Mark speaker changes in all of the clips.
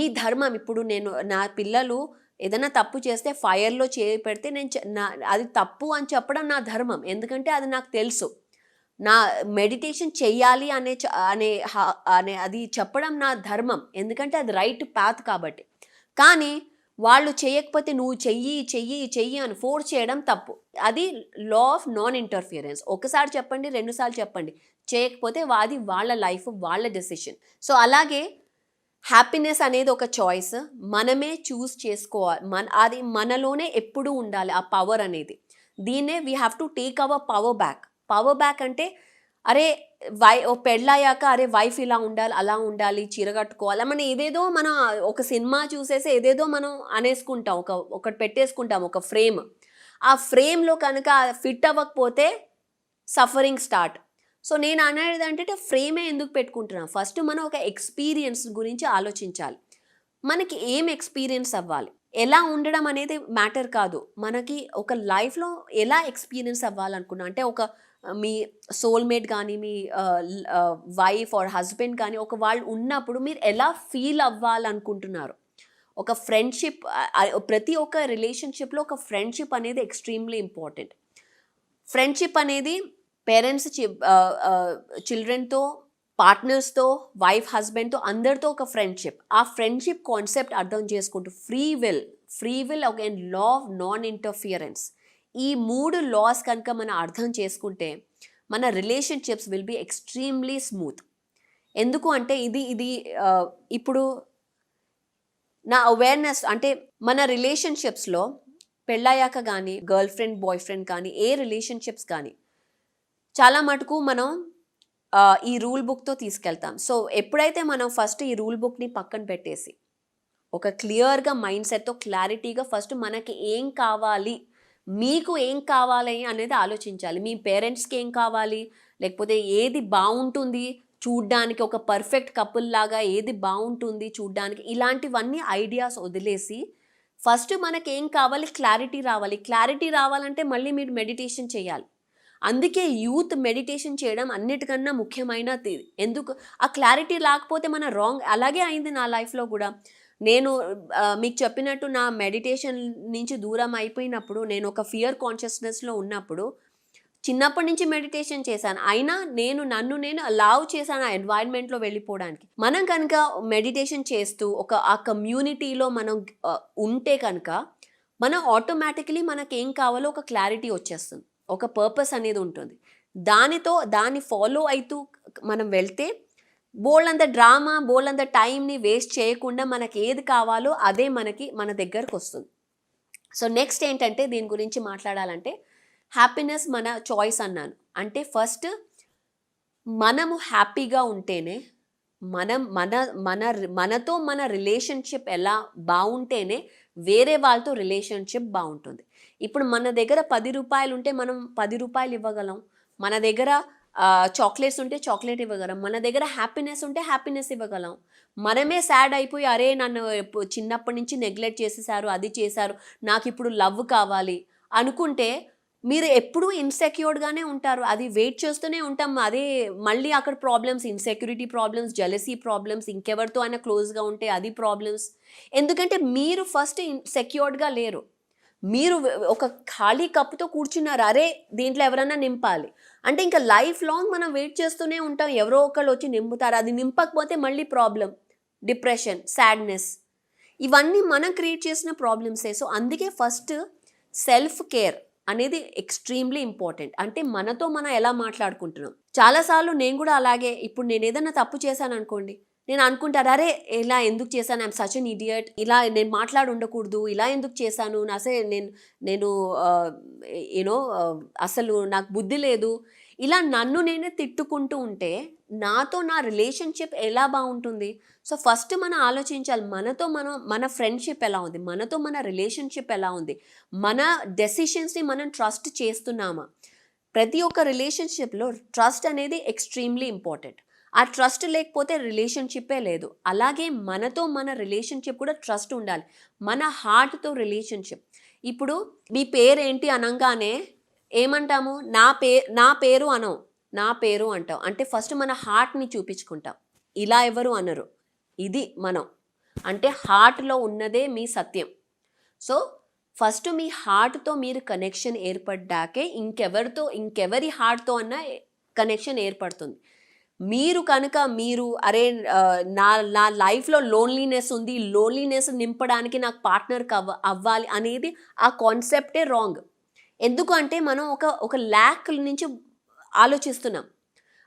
Speaker 1: నీ ధర్మం. ఇప్పుడు నేను నా పిల్లలు ఏదైనా తప్పు చేస్తే ఫైర్లో చేయి పెడితే నేను నా అది తప్పు అని చెప్పడం నా ధర్మం. ఎందుకంటే అది నాకు తెలుసు. నా మెడిటేషన్ చెయ్యాలి అనే అనే అనే అది చెప్పడం నా ధర్మం. ఎందుకంటే అది రైట్ పాత్ కాబట్టి. కానీ వాళ్ళు చేయకపోతే నువ్వు చెయ్యి చెయ్యి చెయ్యి అని ఫోర్స్ చేయడం తప్పు. అది లా ఆఫ్ నాన్ ఇంటర్ఫియరెన్స్ ఒకసారి చెప్పండి రెండుసార్లు చెప్పండి. చేయకపోతే అది వాళ్ళ లైఫ్ వాళ్ళ డెసిషన్. సో అలాగే హ్యాపీనెస్ అనేది ఒక చాయిస్ మనమే చూస్ చేసుకోవాలి. మన అది మనలోనే ఎప్పుడూ ఉండాలి ఆ పవర్ అనేది. దీన్నే we have to take our power back power back అంటే అరే వై ఓ పెళ్ళయ్యాక అరే వైఫ్ ఇలా ఉండాలి అలా ఉండాలి చీర కట్టుకోవాలి మనం ఏదేదో మనం ఒక సినిమా చూసేసి ఏదేదో మనం అనేసుకుంటాం. ఒక ఒకటి పెట్టేసుకుంటాం ఒక ఫ్రేమ్ ఆ ఫ్రేమ్లో కనుక ఫిట్ అవ్వకపోతే సఫరింగ్ స్టార్ట్ సో నేను అనేది అంటే ఫ్రేమే ఎందుకు పెట్టుకుంటున్నాను ఫస్ట్ మనం ఒక ఎక్స్పీరియన్స్ గురించి ఆలోచించాలి. మనకి ఏం ఎక్స్పీరియన్స్ అవ్వాలి? ఎలా ఉండడం అనేది మ్యాటర్ కాదు. మనకి ఒక లైఫ్లో ఎలా ఎక్స్పీరియన్స్ అవ్వాలనుకున్నా? అంటే ఒక మీ సోల్మేట్ కానీ మీ వైఫ్ ఆర్ హస్బెండ్ కానీ ఒక వాళ్ళు ఉన్నప్పుడు మీరు ఎలా ఫీల్ అవ్వాలనుకుంటున్నారు? ఒక ఫ్రెండ్షిప్ ప్రతి ఒక్క రిలేషన్షిప్లో ఒక ఫ్రెండ్షిప్ అనేది ఎక్స్ట్రీమ్లీ ఇంపార్టెంట్ ఫ్రెండ్షిప్ అనేది పేరెంట్స్ చిల్డ్రన్తో పార్ట్నర్స్తో వైఫ్ హస్బెండ్తో అందరితో ఒక ఫ్రెండ్షిప్ ఆ ఫ్రెండ్షిప్ కాన్సెప్ట్ అర్థం చేసుకుంటూ ఫ్రీ విల్ ఫ్రీ విల్ ఒక లా ఆఫ్ నాన్ ఇంటర్ఫియరెన్స్ ఈ మూడు లాస్ కనుక మనం అర్థం చేసుకుంటే మన relationships will be extremely smooth ఎందుకు అంటే ఇది ఇది ఇప్పుడు నా అవేర్నెస్ అంటే మన రిలేషన్షిప్స్లో పెళ్ళయ్యాక కానీ గర్ల్ ఫ్రెండ్ బాయ్ ఫ్రెండ్ కానీ ఏ రిలేషన్షిప్స్ కానీ చాలా మటుకు మనం ఈ రూల్ బుక్తో తీసుకెళ్తాం. సో ఎప్పుడైతే మనం ఫస్ట్ ఈ రూల్ బుక్ని పక్కన పెట్టేసి ఒక క్లియర్గా మైండ్ సెట్తో క్లారిటీగా ఫస్ట్ మనకి ఏం కావాలి మీకు ఏం కావాలి అనేది ఆలోచించాలి. మీ పేరెంట్స్కి ఏం కావాలి లేకపోతే ఏది బాగుంటుంది చూడ్డానికి ఒక పర్ఫెక్ట్ కపుల్ లాగా ఏది బాగుంటుంది చూడ్డానికి ఇలాంటివన్నీ ఐడియాస్ వదిలేసి ఫస్ట్ మనకి ఏం కావాలి క్లారిటీ రావాలి. క్లారిటీ రావాలంటే మళ్ళీ మీరు మెడిటేషన్ చేయాలి. అందుకే యూత్ మెడిటేషన్ చేయడం అన్నిటికన్నా ముఖ్యమైనది ఎందుకు ఆ క్లారిటీ లేకపోతే మన రాంగ్ అలాగే అయింది నా లైఫ్లో కూడా. నేను మీకు చెప్పినట్టు నా మెడిటేషన్ నుంచి దూరం అయిపోయినప్పుడు నేను ఒక ఫియర్ కాన్షియస్నెస్లో ఉన్నప్పుడు చిన్నప్పటి నుంచి మెడిటేషన్ చేశాను. అయినా నేను నన్ను నేను అలావ్ చేశాను ఆ ఎన్వైర్న్మెంట్లో వెళ్ళిపోవడానికి. మనం కనుక మెడిటేషన్ చేస్తూ ఒక ఆ కమ్యూనిటీలో మనం ఉంటే కనుక మనం ఆటోమేటికలీ మనకి ఏం కావాలో ఒక క్లారిటీ వచ్చేస్తుంది. ఒక పర్పస్ అనేది ఉంటుంది. దానితో దాన్ని ఫాలో అవుతూ మనం వెళ్తే బోల్డంత డ్రామా బోల్డంత టైంని వేస్ట్ చేయకుండా మనకి ఏది కావాలో అదే మనకి మన దగ్గరకు వస్తుంది. సో నెక్స్ట్ ఏంటంటే దీని గురించి మాట్లాడాలంటే హ్యాపీనెస్ మన చాయిస్ అన్నాను. అంటే ఫస్ట్ మనము హ్యాపీగా ఉంటేనే మనం మన మన మనతో మన రిలేషన్షిప్ ఎలా బాగుంటేనే వేరే వాళ్ళతో రిలేషన్షిప్ బాగుంటుంది. ఇప్పుడు మన దగ్గర పది రూపాయలు ఉంటే మనం పది రూపాయలు ఇవ్వగలం. మన దగ్గర చాక్లెట్స్ ఉంటే చాక్లెట్ ఇవ్వగలం. మన దగ్గర హ్యాపీనెస్ ఉంటే హ్యాపీనెస్ ఇవ్వగలం. మనమే సాడ్ అయిపోయి అరే నన్ను చిన్నప్పటి నుంచి నెగ్లెక్ట్ చేసేసారు అది చేశారు నాకు ఇప్పుడు లవ్ కావాలి అనుకుంటే మీరు ఎప్పుడూ ఇన్సెక్యూర్డ్గానే ఉంటారు. అది వెయిట్ చేస్తూనే ఉంటాం. అదే మళ్ళీ అక్కడ problems insecurity problems jealousy problems ఇంకెవరితో అయినా క్లోజ్గా ఉంటే అది ప్రాబ్లమ్స్. ఎందుకంటే మీరు ఫస్ట్ సెక్యూర్డ్గా లేరు. మీరు ఒక ఖాళీ కప్పుతో కూర్చున్నారు. అరే దీంట్లో ఎవరైనా నింపాలి. అంటే ఇంకా లైఫ్ లాంగ్ మనం వెయిట్ చేస్తూనే ఉంటాం. ఎవరో ఒకళ్ళు వచ్చి నింపుతారు. అది నింపకపోతే మళ్ళీ ప్రాబ్లం డిప్రెషన్ సాడ్నెస్. ఇవన్నీ మనం క్రియేట్ చేసిన ప్రాబ్లమ్సే. సో అందుకే ఫస్ట్ సెల్ఫ్ కేర్ అనేది ఎక్స్ట్రీమ్లీ ఇంపార్టెంట్. అంటే మనతో మనం ఎలా మాట్లాడుకుంటున్నాం. చాలాసార్లు నేను కూడా అలాగే. ఇప్పుడు నేను ఏదైనా తప్పు చేశాను అనుకోండి నేను అనుకుంటారు అరే ఇలా ఎందుకు చేశాను? ఐమ్ సచ్ అన్ ఇడియట్ ఇలా నేను మాట్లాడి ఉండకూడదు. ఇలా ఎందుకు చేశాను? నా నేను నేను యూనో అసలు నాకు బుద్ధి లేదు. ఇలా నన్ను నేనే తిట్టుకుంటూ ఉంటే నాతో నా రిలేషన్షిప్ ఎలా బాగుంటుంది? సో ఫస్ట్ మనం ఆలోచించాలి మనతో మనం మన ఫ్రెండ్షిప్ ఎలా ఉంది? మనతో మన రిలేషన్షిప్ ఎలా ఉంది? మన డెసిషన్స్ని మనం ట్రస్ట్ చేస్తున్నామా? ప్రతి ఒక్క రిలేషన్షిప్లో ట్రస్ట్ అనేది ఎక్స్ట్రీమ్లీ ఇంపార్టెంట్ ఆ ట్రస్ట్ లేకపోతే రిలేషన్షిప్పే లేదు. అలాగే మనతో మన రిలేషన్షిప్ కూడా ట్రస్ట్ ఉండాలి. మన హార్ట్తో రిలేషన్షిప్. ఇప్పుడు మీ పేరేంటి అనగానే ఏమంటాము? నా పే నా పేరు అనం నా పేరు అంటాం అంటే ఫస్ట్ మన హార్ట్ని చూపించుకుంటాం. ఇలా ఎవరు అనరు. ఇది మనం. అంటే హార్ట్లో ఉన్నదే మీ సత్యం. సో ఫస్ట్ మీ హార్ట్తో మీరు కనెక్షన్ ఏర్పడ్డాకే ఇంకెవరితో ఇంకెవరి హార్ట్తో అన్న కనెక్షన్ ఏర్పడుతుంది. మీరు కనుక మీరు అరే నా నా లైఫ్లో లోన్లీనెస్ ఉంది లోన్లీనెస్ నింపడానికి నాకు పార్ట్నర్ అవ్వ అవ్వాలి అనేది ఆ కాన్సెప్టే రాంగ్. ఎందుకు అంటే మనం ఒక ఒక ల్యాక్ నుంచి ఆలోచిస్తున్నాం.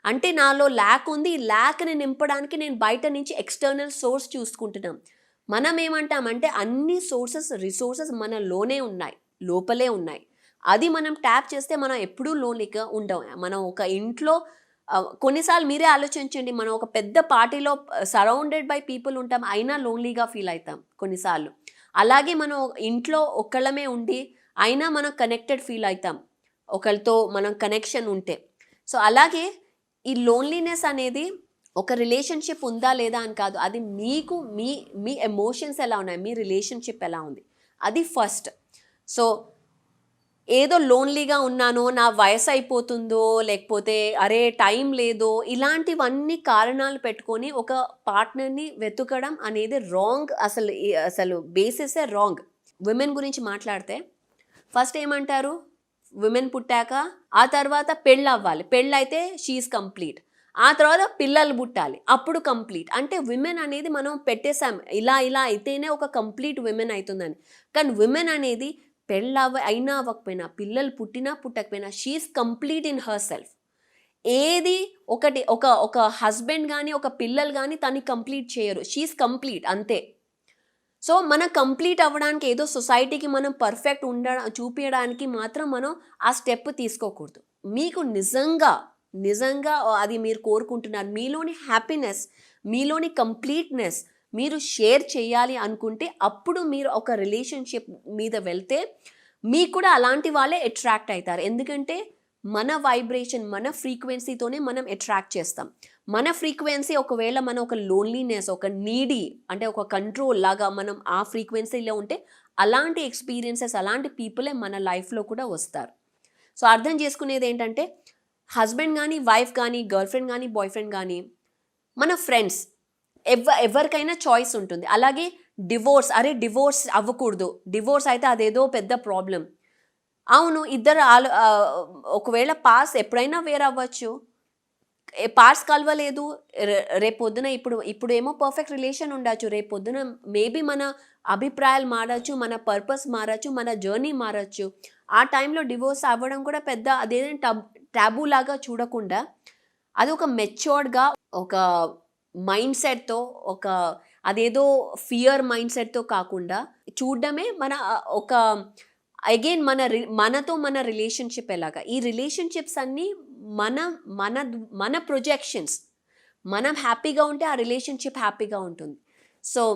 Speaker 1: అంటే నాలో ల్యాక్ ఉంది ఈ ల్యాక్ని నింపడానికి నేను బయట నుంచి ఎక్స్టర్నల్ సోర్స్ చూసుకుంటున్నాం. మనం ఏమంటామంటే అన్ని సోర్సెస్ రిసోర్సెస్ మనలోనే ఉన్నాయి లోపలే ఉన్నాయి. అది మనం ట్యాప్ చేస్తే మనం ఎప్పుడూ లోన్లీగా ఉండం మనం ఒక ఇంట్లో కొన్నిసార్లు మీరే ఆలోచించండి మనం ఒక పెద్ద పార్టీలో సరౌండెడ్ బై పీపుల్ ఉంటాం అయినా లోన్లీగా ఫీల్ అవుతాం కొన్నిసార్లు. అలాగే మనం ఇంట్లో ఒక్కళ్ళమే ఉండి అయినా మనం కనెక్టెడ్ ఫీల్ అవుతాం ఒకరితో మనం కనెక్షన్ ఉంటే. సో అలాగే ఈ లోన్లీనెస్ అనేది ఒక రిలేషన్షిప్ ఉందా లేదా అని కాదు అది మీకు మీ మీ ఎమోషన్స్ ఎలా ఉన్నాయి మీ రిలేషన్షిప్ ఎలా ఉంది అది ఫస్ట్ సో ఏదో లోన్లీగా ఉన్నానో నా వయసు అయిపోతుందో లేకపోతే అరే టైం లేదో ఇలాంటివన్నీ కారణాలు పెట్టుకొని ఒక పార్ట్నర్ని వెతుకడం అనేది రాంగ్ అసలు అసలు బేసిసే రాంగ్. విమెన్ గురించి మాట్లాడితే ఫస్ట్ ఏమంటారు? విమెన్ పుట్టాక ఆ తర్వాత పెళ్ళి అవ్వాలి పెళ్ళి అయితే షీఈ్ కంప్లీట్ ఆ తర్వాత పిల్లలు పుట్టాలి. అప్పుడు కంప్లీట్ అంటే విమెన్ అనేది మనం పెట్టేసాం ఇలా ఇలా అయితేనే ఒక కంప్లీట్ విమెన్ అవుతుందని కానీ విమెన్ అనేది పెళ్ళి అయినా అవ్వకపోయినా పిల్లలు పుట్టినా పుట్టకపోయినా she is complete in herself ఏది ఒకటి ఒక ఒక హస్బెండ్ కానీ ఒక పిల్లలు కానీ తను కంప్లీట్ చేయరు. షీఈస్ కంప్లీట్ అంతే. సో మనం కంప్లీట్ అవ్వడానికి ఏదో సొసైటీకి మనం పర్ఫెక్ట్ ఉండ చూపించడానికి మాత్రం మనం ఆ స్టెప్ తీసుకోకూడదు. మీకు నిజంగా నిజంగా అది మీరు కోరుకుంటున్నారు. మీలోని హ్యాపీనెస్ మీలోని కంప్లీట్నెస్ మీరు షేర్ చేయాలి అనుకుంటే అప్పుడు మీరు ఒక రిలేషన్షిప్ మీద వెళ్తే మీకు కూడా అలాంటి వాళ్ళే అట్రాక్ట్ అవుతారు. ఎందుకంటే మన వైబ్రేషన్ మన ఫ్రీక్వెన్సీతోనే మనం అట్రాక్ట్ చేస్తాం. మన ఫ్రీక్వెన్సీ ఒకవేళ మనం ఒక లోన్లీనెస్ ఒక నీడీ అంటే ఒక కంట్రోల్ లాగా మనం ఆ ఫ్రీక్వెన్సీలో ఉంటే అలాంటి ఎక్స్పీరియన్సెస్ అలాంటి పీపులే మన లైఫ్లో కూడా వస్తారు. సో అర్థం చేసుకునేది ఏంటంటే హస్బెండ్ కానీ వైఫ్ కానీ గర్ల్ ఫ్రెండ్ కానీ బాయ్ ఫ్రెండ్ కానీ మన ఫ్రెండ్స్ ఎవ ఎవరికైనా చాయిస్ ఉంటుంది. అలాగే డివోర్స్ అరే డివోర్స్ అవ్వకూడదు. డివోర్స్ అయితే అదేదో పెద్ద ప్రాబ్లం అవును ఇద్దరు ఆలో ఒకవేళ పాస్ ఎప్పుడైనా వేరే అవ్వచ్చు. పార్ట్స్ కలవలేదు. రే- రేపొద్దున ఇప్పుడు ఇప్పుడు ఏమో పర్ఫెక్ట్ రిలేషన్ ఉండొచ్చు. రేపొద్దున మేబీ మన అభిప్రాయాలు మారచ్చు మన పర్పస్ మారచ్చు మన జర్నీ మారచ్చు. ఆ టైంలో డివోర్స్ అవ్వడం కూడా పెద్ద అదేదైనా టబ్ టాబూ లాగా చూడకుండా అది ఒక మెచ్యూర్డ్గా ఒక మైండ్ సెట్తో ఒక అదేదో ఫియర్ మైండ్ సెట్తో కాకుండా చూడడమే మన ఒక అగైన్ మన రి- మనతో మన రిలేషన్షిప్ ఎలాగా? ఈ రిలేషన్షిప్స్ అన్నీ మన మన మన ప్రొజెక్షన్స్ మనం హ్యాపీగా ఉంటే ఆ రిలేషన్షిప్ హ్యాపీగా ఉంటుంది. సో